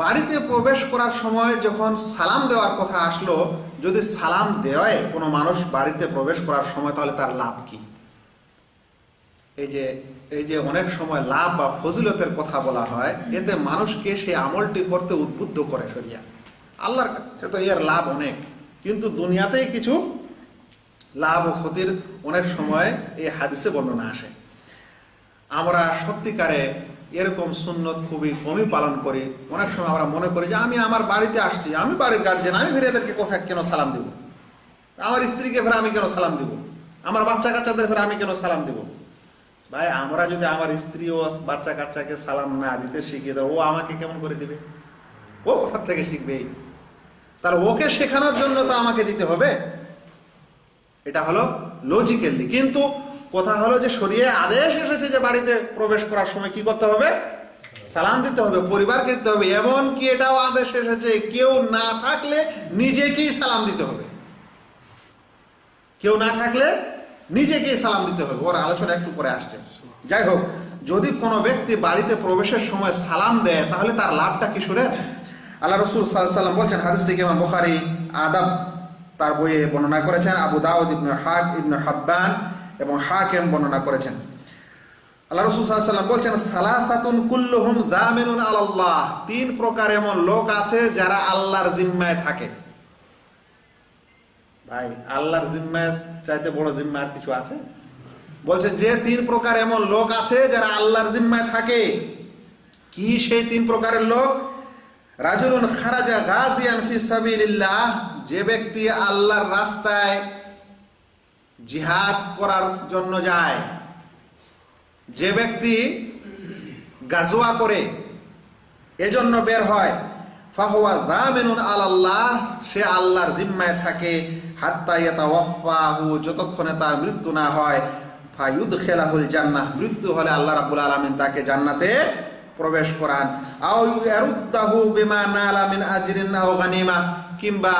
বাড়িতে প্রবেশ করার সময় যখন সালাম দেওয়ার কথা আসলো, যদি সালাম দেওয়ায় কোনো মানুষ বাড়িতে প্রবেশ করার সময়, তাহলে তার লাভ কি? এই যে এই যে অনেক সময় লাভ বা ফজিলতের কথা বলা হয়, এতে মানুষকে সেই আমলটি করতে উদ্বুদ্ধ করে সরিয়া আল্লাহর কাছে তো এর লাভ অনেক, কিন্তু দুনিয়াতেই কিছু লাভ ও ক্ষতির অনেক সময় এই হাদিসে বর্ণনা আসে। আমরা সত্যিকারে এরকম সুন্নত খুবই কমই পালন করি। অনেক সময় আমরা মনে করি যে, আমি আমার বাড়িতে আসছি, আমি বাড়ির গার্জেন, আমি ফের এদেরকে কোথায় কেন সালাম দিব? আমার স্ত্রীকে ফের আমি কেন সালাম দিব? আমার বাচ্চা কাচ্চাদের ফের আমি কেন সালাম দিব? ভাই, আমরা যদি আমার স্ত্রী ও বাচ্চা কাচ্চাকে সালাম না দিতে শিখিয়ে দেবো ও আমাকে কেমন করে দিবে? ও কোথার থেকে শিখবে? তাহলে ওকে শেখানোর জন্য তো আমাকে দিতে হবে। এটা হলো লজিক্যালি কিন্তু কথা হলো যে সরিয়ে আদেশ এসেছে যে বাড়িতে প্রবেশ করার সময় কি করতে হবে? সালাম দিতে হবে পরিবারকে দিতে হবে। এমন কি এটাও আদেশ এসেছে, কেউ না থাকলে নিজেকেই সালাম দিতে হবে। কেউ না থাকলে নিজেকেই সালাম দিতে হবে। ওর আলোচনা একটু পরে আসছে। যাই হোক, যদি কোনো ব্যক্তি বাড়িতে প্রবেশের সময় সালাম দেয়, তাহলে তার লাভটা কি শুনেন আল্লাহ রসুল সাল্লাম বলছেন হাদিসটিকে ইমাম বুখারি, আদাব তার বইয়ে বর্ণনা করেছেন, আবু দাউদ ইবনু হাক ইবনু হাব্বান এবং হাকেম বর্ণনা করেছেন। আল্লাহ রসুল সাল্লাম বলছেন, সালাসাতুন কুল্লুহুম জামিনুন আলাল্লাহ। তিন প্রকার এমন লোক আছে যারা আল্লাহর জিম্মায় থাকে। ভাই, আল্লাহর জিম্মায় চাইতে বড় জিম্মা আর কিছু আছে? বলছে, যে তিন প্রকার এমন লোক আছে যারা আল্লাহর জিম্মায় থাকে। কি সেই তিন প্রকারের লোক? রাজুলুন খারাজা গাজিয়ান ফি সাবিলিল্লাহ, যে ব্যক্তি আল্লাহর রাস্তায় জিহাদ করার জন্য যায়। যে ব্যক্তি গাজোয়া করে, এজন্য বের হয়। ফাহুয়া দামিনুন আলাল্লাহ, সে আল্লাহর জিম্মায় থাকে। হাত্তা ইয়াতাওয়াফাহু যতক্ষণে তার মৃত্যু না হয়। ফায়ুদ খেলাহুল জান্নাহ, মৃত্যু হলে আল্লাহ রাব্বুল আলামিন তাকে জান্নাতে প্রবেশ করান। আও ইয়ারুদ্দাহু বিমা নালা মিন আজরিন আও গানিমা, কিংবা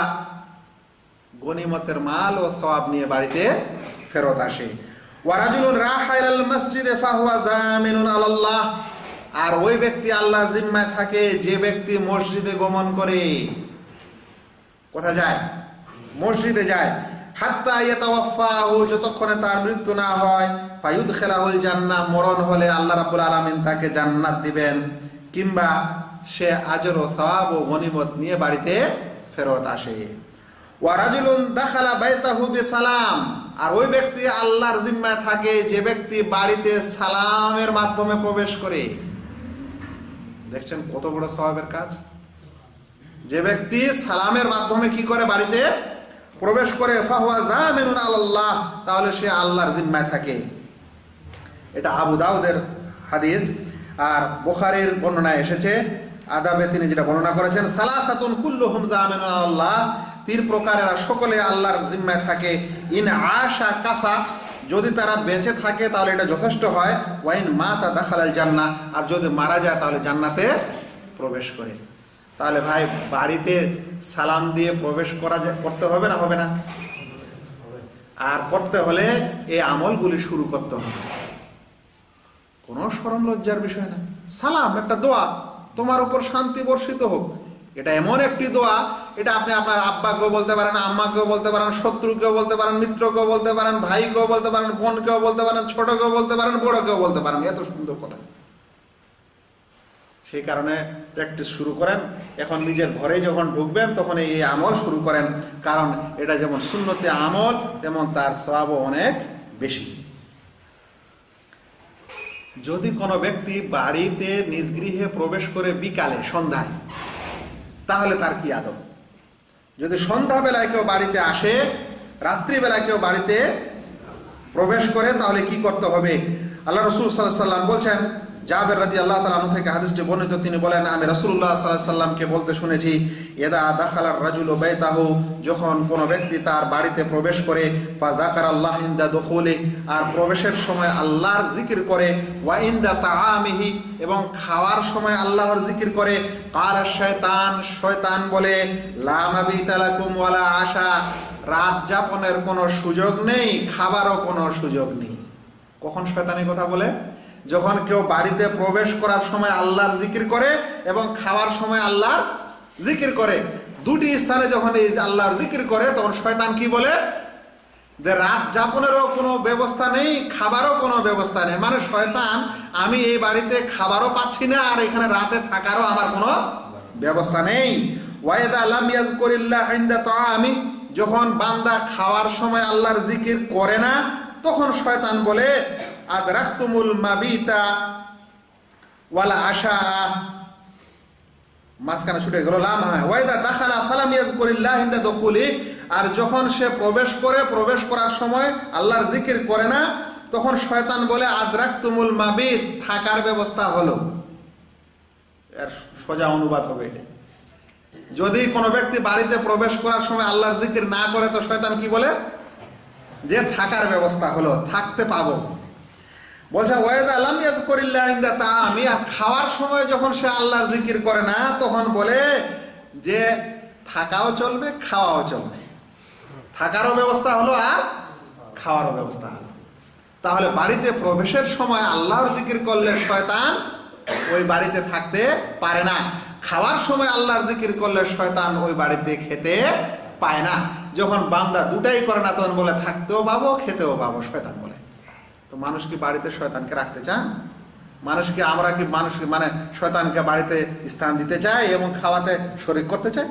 গনিমতের মাল ও সওয়াব নিয়ে বাড়িতে ফেরত আসে। আর ওই ব্যক্তি আল্লাহ জিম্মায় থাকে, যে ব্যক্তি মসজিদে গমন করে। কোথায় যায়? মসজিদে যায়। যতক্ষণে তার মৃত্যু না হয় ফায়ুদ মরণ হলে আল্লাহ রাব্বুল আলামিন তাকে জান্নাত দিবেন। কিংবা সে আজর ও ও গনিমত নিয়ে বাড়িতে ফেরত আসে। ওয়ারাজুলুন দাখালা বাইতাহু বিসালাম। আর ওই ব্যক্তি আল্লাহর জিম্মায় থাকে, যে ব্যক্তি বাড়িতে সালামের মাধ্যমে প্রবেশ করে। দেখছেন কত বড় স্বভাবের কাজ? যে ব্যক্তি সালামের মাধ্যমে কি করে বাড়িতে প্রবেশ করে, ফাহুয়া জামিনুন আল্লাহ তাহলে সে আল্লাহর জিম্মায় থাকে। এটা আবু দাউদের হাদিস। আর বুখারীর বর্ণনায় এসেছে, আদাবে তিনি যেটা বর্ণনা করেছেন, সালাসাতুন কুল্লুহুম জামিনুন আল্লাহ তিন প্রকারের সকলে আল্লাহর জিম্মায় থাকে। ইন আশা কাফা, যদি তারা বেঁচে থাকে তাহলে এটা যথেষ্ট হয়। ওয়াইন মা তা দাখালাল জান্না, আর যদি মারা যায় তাহলে জান্নাতে প্রবেশ করে। তাহলে ভাই, বাড়িতে সালাম দিয়ে প্রবেশ করা করতে হবে না হবে না? আর করতে হলে এই আমলগুলি শুরু করতে হবে। কোনো সরম লজ্জার বিষয় না। সালাম, একটা দোয়া। তোমার উপর শান্তি বর্ষিত হোক। এটা এমন একটি দোয়া এটা আপনি আপনার আব্বাকেও বলতে পারেন, আম্মাকেও বলতে পারেন, শত্রুকেও বলতে পারেন, মিত্রকেও বলতে পারেন, ভাইকেও বলতে পারেন, বোনকেও বলতে পারেন, ছোটকেও বলতে পারেন, বড়কেও বলতে পারেন। এত সুন্দর কথা। সেই কারণে প্র্যাকটিস শুরু করেন। এখন নিজের ঘরে যখন ঢুকবেন, তখন এই আমল শুরু করেন। কারণ এটা যেমন শূন্যতে আমল, তেমন তার স্বভাবও অনেক বেশি। যদি কোনো ব্যক্তি বাড়িতে নিজ গৃহে প্রবেশ করে বিকালে, সন্ধ্যায়, তাহলে তার কি আদব? যদি সন্ধ্যাবেলায় কেউ বাড়িতে আসে, রাত্রিবেলায় কেউ বাড়িতে প্রবেশ করে, তাহলে কি করতে হবে? আল্লাহ রসুল সাল্লাহ সাল্লাম বলছেন জাবের রাজি আল্লাহ তালা থেকে হাদিসটি বর্ণিত, তিনি বলেন, আমি রসুল্লাহ সাল্লাহ সাল্লামকে বলতে শুনেছি এদা দাখালার রাজুল বেতাহু যখন কোনো ব্যক্তি তার বাড়িতে প্রবেশ করে ফা জাকার আল্লাহ ইন্দা দখলে আর প্রবেশের সময় আল্লাহর জিকির করে, ওয়া ইন্দা তাআমিহি, এবং খাওয়ার সময় আল্লাহর জিকির করে কার শয়তান শয়তান বলে লামাবি তালাকুম ওয়ালা আশা, রাত যাপনের কোনো সুযোগ নেই, খাবারও কোনো সুযোগ নেই। কখন শয়তানি কথা বলে? যখন কেউ বাড়িতে প্রবেশ করার সময় আল্লাহর জিকির করে এবং খাওয়ার সময় আল্লাহর জিকির করে, দুটি স্থানে যখন এই আল্লাহর জিকির করে, তখন শয়তান কি বলে? যে রাত যাপনেরও কোনো ব্যবস্থা নেই, খাবারও কোনো ব্যবস্থা নেই। মানে শয়তান, আমি এই বাড়িতে খাবারও পাচ্ছি না, আর এখানে রাতে থাকারও আমার কোনো ব্যবস্থা নেই। ওয়াইদা আলাম ইয়াজকুরিল্লাহ ইনদা তাআমি, যখন বান্দা খাওয়ার সময় আল্লাহর জিকির করে না তখন শয়তান বলে আদরাকতুমুল মাবিতা ওয়ালা আশা। মাঝখানে ছুটে গেল, লাম হয় ওয়াইদা দাখালা ফালাম ইয়াজকুরিল্লাহ ইনদা দুখুলি। আর যখন সে প্রবেশ করে, প্রবেশ করার সময় আল্লাহর জিকির করে না, তখন শয়তান বলে আদ্রাক তুমুল মাবিদ থাকার ব্যবস্থা হলো। এর সোজা অনুবাদ হবে এটা। যদি কোনো ব্যক্তি বাড়িতে প্রবেশ করার সময় আল্লাহর জিকির না করে, তো শয়তান কি বলে? যে থাকার ব্যবস্থা হলো, থাকতে পাবো। বলছে ওয়াইদ আলাম করিল্লাহ ইন্দা তা আমি আর খাওয়ার সময় যখন সে আল্লাহর জিকির করে না, তখন বলে যে, থাকাও চলবে, খাওয়াও চলবে। থাকারও ব্যবস্থা হলো আর খাওয়ারও ব্যবস্থা হলো। তাহলে বাড়িতে প্রবেশের সময় আল্লাহর জিকির করলে শয়তান ওই বাড়িতে থাকতে পারে না। খাওয়ার সময় আল্লাহর জিকির করলে শয়তান ওই বাড়িতে খেতে পায় না। যখন বান্দা দুটাই করে না, তখন বলে, থাকতেও পাবো, খেতেও পাবো। শয়তান বলে। তো মানুষ কি বাড়িতে শয়তানকে রাখতে চান? মানুষকে আমরা কি মানুষকে মানে শয়তানকে বাড়িতে স্থান দিতে চাই এবং খাওয়াতে শরিক করতে চাই?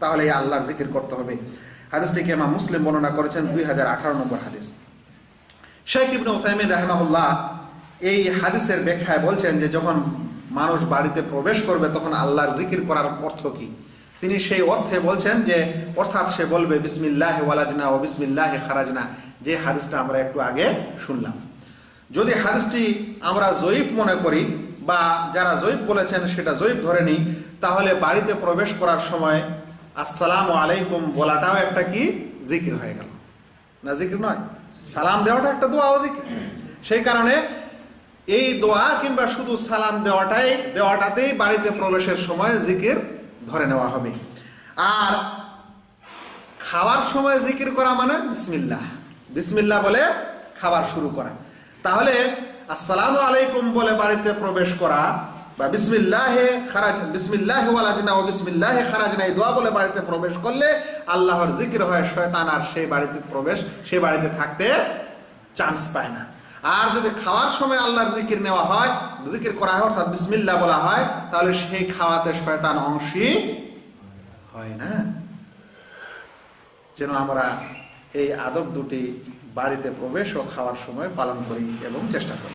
তাহলে এই আল্লাহর জিকির করতে হবে। হাদিসটিকে ইমাম মুসলিম বর্ণনা করেছেন? দুই হাজার আঠারো নম্বর হাদিস। শেখ ইবনে ওসাইমিন রাহমাহুল্লাহ এই হাদিসের ব্যাখ্যায় বলছেন যে, যখন মানুষ বাড়িতে প্রবেশ করবে, তখন আল্লাহর জিকির করার অর্থ কি? তিনি সেই অর্থে বলছেন যে, অর্থাৎ সে বলবে, বিসমিল্লাহ ওয়ালাজনা ও বিসমিল্লাহ খারাজনা। যে হাদিসটা আমরা একটু আগে শুনলাম। যদি হাদিসটি আমরা জয়ীফ মনে করি বা যারা জয়ীফ বলেছেন সেটা জয়ীফ ধরে নিই, তাহলে বাড়িতে প্রবেশ করার সময় আসসালাম আলাইকুম বলাটাও একটা কি? জিকির হয়ে গেল। না জিকির নয়, সালাম দেওয়াটা একটা দোয়া ও জিকির। সেই কারণে এই দোয়া কিংবা শুধু সালাম দেওয়াটাই, দেওয়াটাতেই বাড়িতে প্রবেশের সময় জিকির ধরে নেওয়া হবে। আর খাওয়ার সময় জিকির করা মানে বিসমিল্লাহ। বিসমিল্লাহ বলে খাবার শুরু করা। তাহলে আসসালামু আলাইকুম বলে বাড়িতে প্রবেশ করা বা বিসমিল্লাহে খারাজ, বিসমিল্লাহ ওয়ালাজিনা ও বিসমিল্লাহে খারাজনা এই দোয়া বলে বাড়িতে প্রবেশ করলে আল্লাহর জিকির হয়, শয়তান আর সেই বাড়িতে প্রবেশ সেই বাড়িতে থাকতে চান্স পায় না। আর যদি খাওয়ার সময় আল্লাহর জিকির নেওয়া হয়, জিকির করা হয় অর্থাৎ বিসমিল্লা বলা হয়, তাহলে সেই খাওয়াতে শয়তান অংশী হয় না। যেন আমরা এই আদব দুটি বাড়িতে প্রবেশ ও খাওয়ার সময় পালন করি এবং চেষ্টা করি।